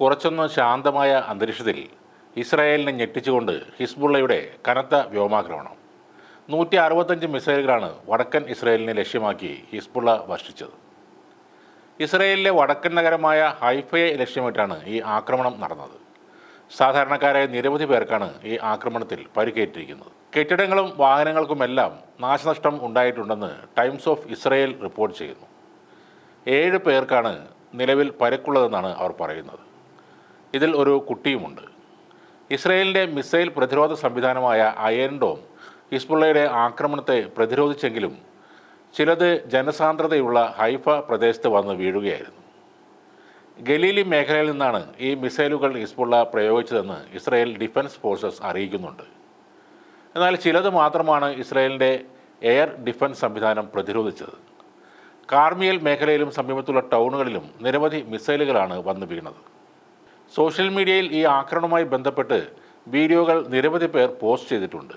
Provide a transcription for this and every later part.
കുറച്ചൊന്ന് ശാന്തമായ അന്തരീക്ഷത്തിൽ ഇസ്രായേലിനെ ഞെട്ടിച്ചുകൊണ്ട് ഹിസ്ബുള്ളയുടെ കനത്ത വ്യോമാക്രമണം. നൂറ്റി അറുപത്തഞ്ച് മിസൈലുകളാണ് വടക്കൻ ഇസ്രായേലിനെ ലക്ഷ്യമാക്കി ഹിസ്ബുള്ള വർഷിച്ചത്. ഇസ്രായേലിലെ വടക്കൻ നഗരമായ ഹൈഫയെ ലക്ഷ്യമിട്ടാണ് ഈ ആക്രമണം നടന്നത്. സാധാരണക്കാരായ നിരവധി പേർക്കാണ് ഈ ആക്രമണത്തിൽ പരിക്കേറ്റിരിക്കുന്നത്. കെട്ടിടങ്ങളും വാഹനങ്ങൾക്കുമെല്ലാം നാശനഷ്ടം ഉണ്ടായിട്ടുണ്ടെന്ന് ടൈംസ് ഓഫ് ഇസ്രായേൽ റിപ്പോർട്ട് ചെയ്യുന്നു. ഏഴ് പേർക്കാണ് നിലവിൽ പരക്കുള്ളതെന്നാണ് അവർ പറയുന്നത്. ഇതിൽ ഒരു കുട്ടിയുമുണ്ട്. ഇസ്രയേലിന്റെ മിസൈൽ പ്രതിരോധ സംവിധാനമായ അയൺ ഡോം ഹിസ്ബുള്ളയുടെ ആക്രമണത്തെ പ്രതിരോധിച്ചെങ്കിലും ചിലത് ജനസാന്ദ്രതയുള്ള ഹൈഫ പ്രദേശത്ത് വന്ന് വീഴുകയായിരുന്നു. ഗലീലി മേഖലയിൽ നിന്നാണ് ഈ മിസൈലുകൾ ഹിസ്ബുള്ള പ്രയോഗിച്ചതെന്ന് ഇസ്രായേൽ ഡിഫൻസ് ഫോഴ്സസ് അറിയിക്കുന്നുണ്ട്. എന്നാൽ ചിലത് മാത്രമാണ് ഇസ്രായേലിന്റെ എയർ ഡിഫൻസ് സംവിധാനം പ്രതിരോധിച്ചത്. കാർമിയൽ മേഖലയിലും സമീപത്തുള്ള ടൗണുകളിലും നിരവധി മിസൈലുകളാണ് വന്നു വീണത്. സോഷ്യൽ മീഡിയയിൽ ഈ ആക്രമണവുമായി ബന്ധപ്പെട്ട് വീഡിയോകൾ നിരവധി പേർ പോസ്റ്റ് ചെയ്തിട്ടുണ്ട്.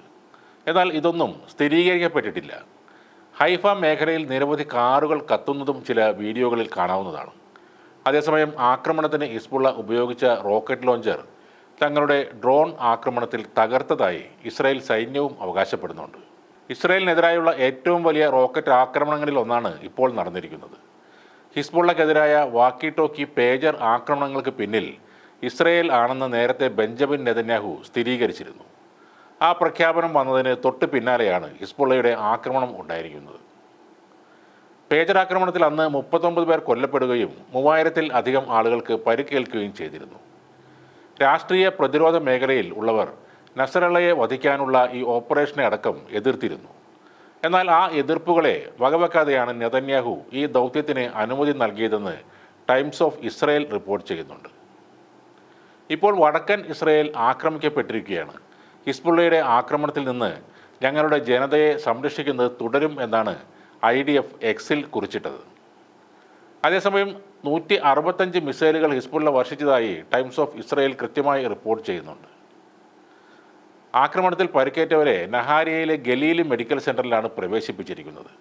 എന്നാൽ ഇതൊന്നും സ്ഥിരീകരിക്കപ്പെട്ടിട്ടില്ല. ഹൈഫ മേഖലയിൽ നിരവധി കാറുകൾ കത്തുന്നതും ചില വീഡിയോകളിൽ കാണാവുന്നതാണ്. അതേസമയം ആക്രമണത്തിന് ഹിസ്ബുള്ള ഉപയോഗിച്ച റോക്കറ്റ് ലോഞ്ചർ തങ്ങളുടെ ഡ്രോൺ ആക്രമണത്തിൽ തകർത്തതായി ഇസ്രായേൽ സൈന്യവും അവകാശപ്പെടുന്നുണ്ട്. ഇസ്രായേലിനെതിരായുള്ള ഏറ്റവും വലിയ റോക്കറ്റ് ആക്രമണങ്ങളിൽ ഒന്നാണ് ഇപ്പോൾ നടന്നിരിക്കുന്നത്. ഹിസ്ബുള്ളക്കെതിരായ വാക്കി ടോക്കി പേജർ ആക്രമണങ്ങൾക്ക് പിന്നിൽ ഇസ്രയേൽ ആണെന്ന് നേരത്തെ ബെഞ്ചമിൻ നെതന്യാഹു സ്ഥിരീകരിച്ചിരുന്നു. ആ പ്രഖ്യാപനം വന്നതിന് തൊട്ട് പിന്നാലെയാണ് ഹിസ്ബുള്ളയുടെ ആക്രമണം ഉണ്ടായിരിക്കുന്നത്. പേജർ ആക്രമണത്തിൽ അന്ന് മുപ്പത്തൊമ്പത് പേർ കൊല്ലപ്പെടുകയും മൂവായിരത്തിൽ അധികം ആളുകൾക്ക് പരിക്കേൽക്കുകയും ചെയ്തിരുന്നു. രാഷ്ട്രീയ പ്രതിരോധ മേഖലയിൽ ഉള്ളവർ നസറള്ളയെ വധിക്കാനുള്ള ഈ ഓപ്പറേഷനെ അടക്കം എതിർത്തിരുന്നു. എന്നാൽ ആ എതിർപ്പുകളെ വകവെക്കാതെയാണ് നെതന്യാഹു ഈ ദൗത്യത്തിന് അനുമതി നൽകിയതെന്ന് ടൈംസ് ഓഫ് ഇസ്രയേൽ റിപ്പോർട്ട് ചെയ്യുന്നുണ്ട്. ഇപ്പോൾ വടക്കൻ ഇസ്രയേൽ ആക്രമിക്കപ്പെട്ടിരിക്കുകയാണ്. ഹിസ്ബുള്ളയുടെ ആക്രമണത്തിൽ നിന്ന് ഞങ്ങളുടെ ജനതയെ സംരക്ഷിക്കുന്നത് തുടരും എന്നാണ് ഐ ഡി എഫ് എക്സിൽ കുറിച്ചിട്ടത്. അതേസമയം നൂറ്റി അറുപത്തഞ്ച് മിസൈലുകൾ ഹിസ്ബുള്ള വർഷിച്ചതായി ടൈംസ് ഓഫ് ഇസ്രയേൽ കൃത്യമായി റിപ്പോർട്ട് ചെയ്യുന്നുണ്ട്. ആക്രമണത്തിൽ പരിക്കേറ്റവരെ നഹാരിയയിലെ ഗലീൽ മെഡിക്കൽ സെന്ററിലാണ് പ്രവേശിപ്പിച്ചിരിക്കുന്നത്.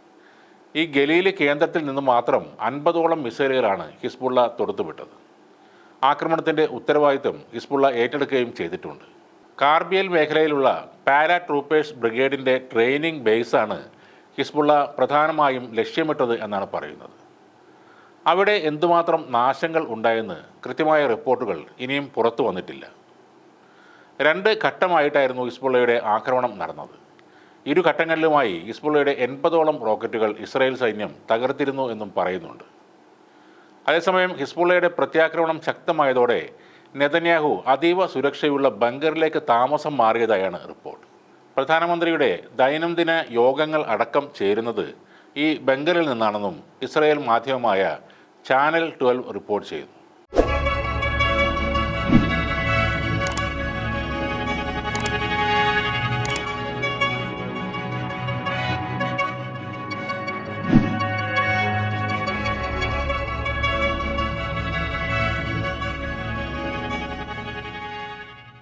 ഈ ഗലീൽ കേന്ദ്രത്തിൽ നിന്ന് മാത്രം അൻപതോളം മിസൈലുകളാണ് ഹിസ്ബുള്ള തൊടുത്തുവിട്ടത്. ആക്രമണത്തിന്റെ ഉത്തരവാദിത്വം ഹിസ്ബുള്ള ഏറ്റെടുക്കുകയും ചെയ്തിട്ടുണ്ട്. കാർബിയൽ മേഖലയിലുള്ള പാരാ ട്രൂപ്പേഴ്സ് ബ്രിഗേഡിന്റെ ട്രെയിനിങ് ബേസാണ് ഹിസ്ബുള്ള പ്രധാനമായും ലക്ഷ്യമിട്ടത് എന്നാണ് പറയുന്നത്. അവിടെ എന്തുമാത്രം നാശങ്ങൾ ഉണ്ടായെന്ന് കൃത്യമായ റിപ്പോർട്ടുകൾ ഇനിയും പുറത്തു വന്നിട്ടില്ല. രണ്ട് ഘട്ടമായിട്ടായിരുന്നു ഹിസ്ബുള്ളയുടെ ആക്രമണം നടന്നത്. ഇരു ഘട്ടങ്ങളിലുമായി ഹിസ്ബുള്ളയുടെ എൺപതോളം റോക്കറ്റുകൾ ഇസ്രായേൽ സൈന്യം തകർത്തിരുന്നു എന്നും പറയുന്നുണ്ട്. അതേസമയം ഹിസ്ബുള്ളയുടെ പ്രത്യാക്രമണം ശക്തമായതോടെ നെതന്യാഹു അതീവ സുരക്ഷയുള്ള ബങ്കറിലേക്ക് താമസം മാറിയതായാണ് റിപ്പോർട്ട്. പ്രധാനമന്ത്രിയുടെ ദൈനംദിന യോഗങ്ങൾ അടക്കം ചേരുന്നത് ഈ ബംഗറിൽ നിന്നാണെന്നും ഇസ്രായേൽ മാധ്യമമായ ചാനൽ ട്വൽവ് റിപ്പോർട്ട് ചെയ്യുന്നു.